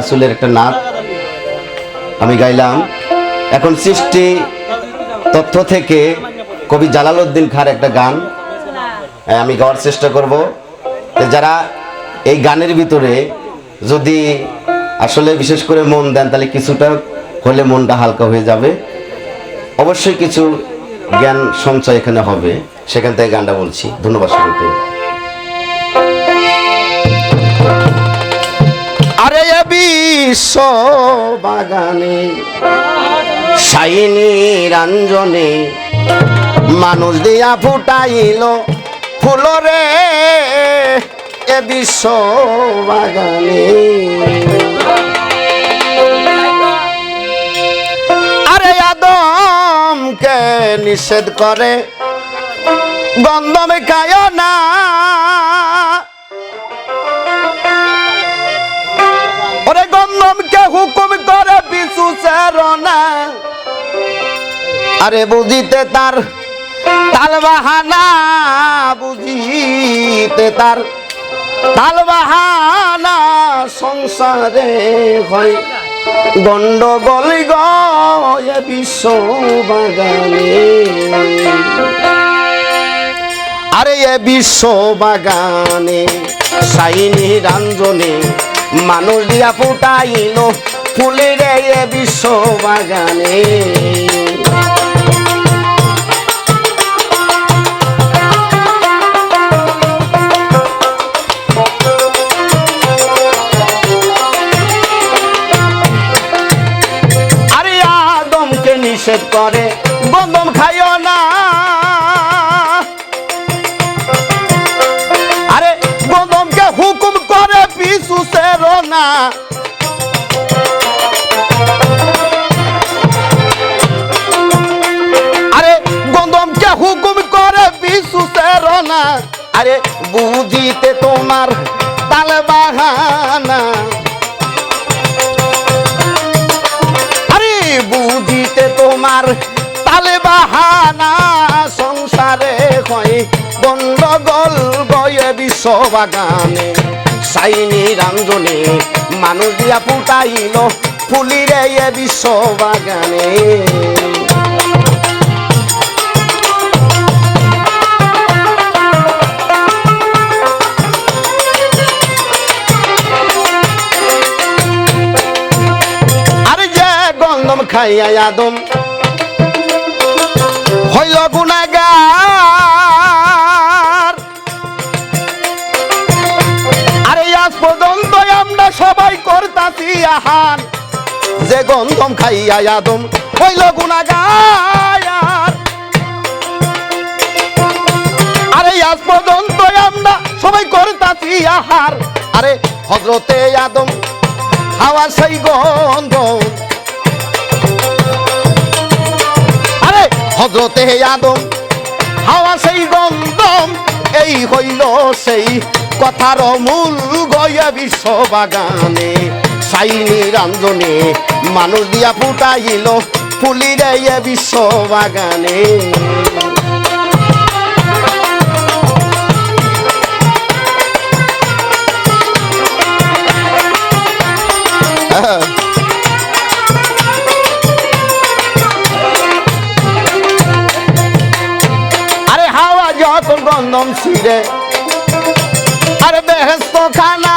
রাসুলের একটা নাচ আমি গাইলাম। এখন সৃষ্টি তথ্য থেকে কবি জালালউদ্দিন খার একটা গান। আমি গাওয়ার চেষ্টা করব। যারা এই গানের ভিতরে যদি আসলে বিশেষ করে মন দেন তাহলে কিছুটা হলে মনটা হালকা হয়ে যাবে। অবশ্যই কিছু জ্ঞান সঞ্চয় এখানে হবে। সেখান থেকে গানটা বলছি। ধন্যবাদ সকলকে। বিশ্ব বাগানে সাইনি রঞ্জনে মানুষ দিয়া ফুটাইল ফুলরে এ বিশ্ব বাগানে। আরে আদমকে নিষেধ করে, গন্ধম খায় না আরে বুঝিতে তার তাল বাহানা বুঝিতে তার তাল বাহানা সংসারে হয়। গন্ডগোল গয়ে বিশ্ব বাগানে। আরে এ বিশ্ব বাগানে, সাইনি রঞ্জনে মানুষ দিয়া ফুটাইল ফুলের এ বিশ্ব বাগানে। নিষেধ করে গন্দম খাইও না। আরে গন্দমকে হুকুম করে পিছু সেরো না। আরে গন্দমকে হুকুম করে পিছু সেরো না। আরে, বুঝিতে তোমার তোমার তালে বাহানা সংসারে হয়। গন্ডগোল বয়ে বিশ্ব বাগানে সাইনি রঞ্জনে মানুষ দিয়া ফুটাইল ফুলিরে এ বিশ্ব বাগানে আরে যে গন্ধম খাইয়া আদম গুনাগার আরে আজ পর্যন্ত আমরা সবাই করতাছি আহান যে গন্ধম খাইয়া আদম হইল গুনাগার আরে আজ পর্যন্ত আমরা সবাই করতাছি আহার। আরে হজরতে আদম হাওয়া সেই গন্ধ হজরতে আদম, হাওয়া সেই গন্ধম, এই হইল সেই কথার মূল গয়া বিশ্ব বাগানে সাইনি রঞ্জনে মানুষ দিয়া ফুটাইল ফুলিরে বিশ্ব বাগানে আরে গন্ধম ছিঁড়ে। আরে বেহেস্ত খানা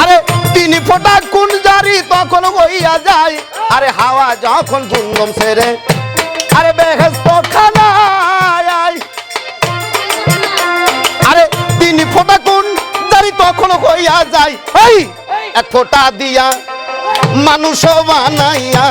আরে তিনি ফোটা কোন জারি তখন হইয়া যায়। আরে হাওয়া যখন গন্ধম ছেড়ে। আরে বেহেস্ত খানা আরে তিনি ফোটা কোন জারি তখন হইয়া যায়। এই ফোটা দিয়া মানুষ বানাইয়া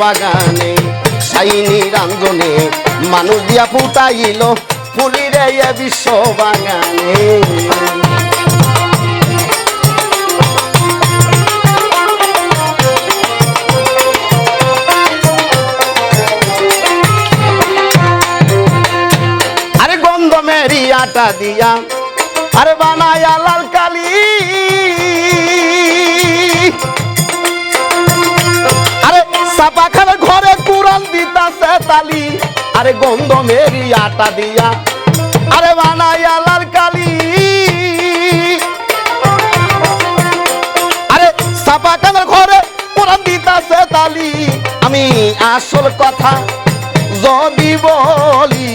বাগানে, সাইনি রঞ্জনে মানুষ দিয়া ফুটাইল ফুলিরে বিশ্ব বাগানে। আরে গন্ধ মেরি আটা দিয়া, আরে বানায়া লাল কালি। সাপাখানার ঘরে পুরান দিতাছে তালি। আরে গন্ধ মেরি আটা দিয়া। আরে বানাই আলার কালি। আরে সাপাখানার ঘরে পুরান দিতাছে তালি। আমি আসল কথা যদি বলি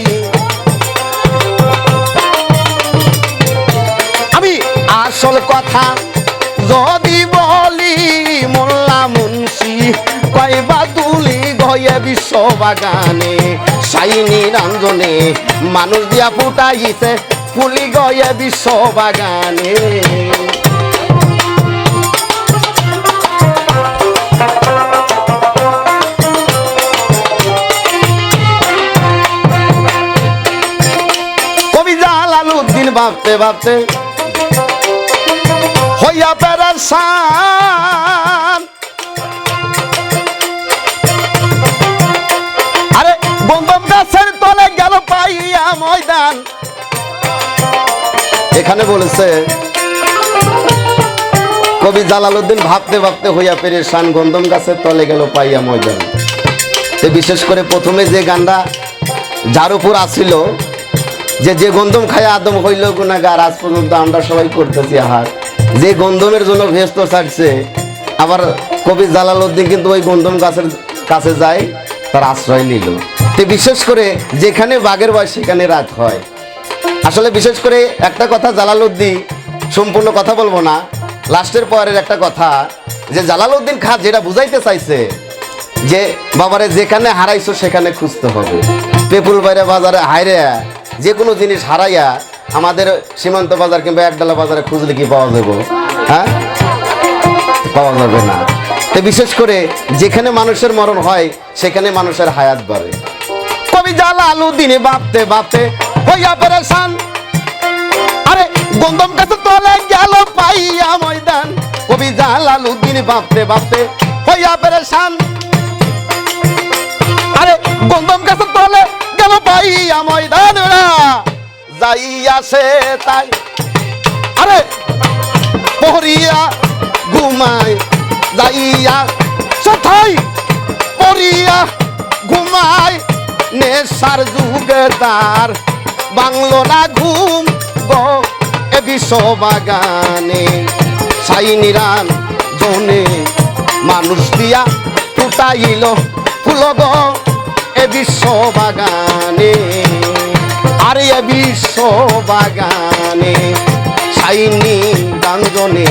গয়ে বিশ্ব বাগানে সাইনি রঞ্জনে, মানুষ দিয়া ফুটাইছে ফুলি গয়ে বিশ্ব বাগানে ভাবতে ভাবতে হইয়া পেরেশান আরে বন্ধম গাছের তলে গেল পাইয়া ময়দান। এখানে বলেছে, কবি জালালউদ্দিন ভাবতে ভাবতে হইয়া পেরে পেরেশান গন্ধম গাছের তলে গেল পাইয়া ময়দান। বিশেষ করে প্রথমে যে গানটা যার উপর আসিল যে যে গন্ধম খায় আদম হইল গুণাগার আজ পর্যন্ত আমরা সবাই করতেছি আহার। যে গন্ধমের জন্য ভেস্ত ছাড়ছে, আবার কবি জালাল উদ্দিন কিন্তু ওই গন্ধম গাছের কাছে যায়, তার আশ্রয় নিল। তো বিশেষ করে যেখানে বাঘের বয়স, সেখানে রাত হয়। আসলে বিশেষ করে একটা কথা জালালউদ্দিন সম্পূর্ণ কথা বলব না। লাস্টের পরের একটা কথা, যে জালালউদ্দিন খান যেটা বুঝাইতে চাইছে, যে বাবারে যেখানে হারাইছো, সেখানে খুঁজতে হবে। পেপুল বাইরে বাজারে হাইরে যে কোনো জিনিস হারাইয়া আমাদের সীমান্ত বাজার কিংবা একডালা বাজারে খুঁজলে কি পাওয়া যাবে? হ্যাঁ? পাওয়া যাবে না। তো বিশেষ করে যেখানে মানুষের মরণ হয়, সেখানে মানুষের হায়াত বাড়ে। কবি জালালউদ্দিনে বাপতে বাপতে হইয়া আরে গন্ধম কাছে তলে গেল পাইয়া ময়দান। কবি বাপতে বাপতে হইয়া আরে তলে গেল পাইয়া ময়দান যাইয়া সে তাই। আরে নেশার যুগে তার বাংলো না ঘুম গো, এ বিশ্ব বাগানে সাই নিরান জনে মানুষ দিয়া ফুটাইল ফুল গো, এ বিশ্ব বাগানে আরে এ বিশ্ব বাগানে সাইনি গাঞ্জনে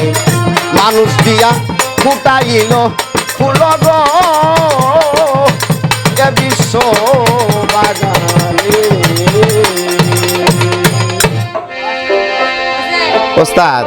মানুষ দিয়া ফুটাইল ফুল গো। এ বিশ্ব বাগানে। ওস্তাদ।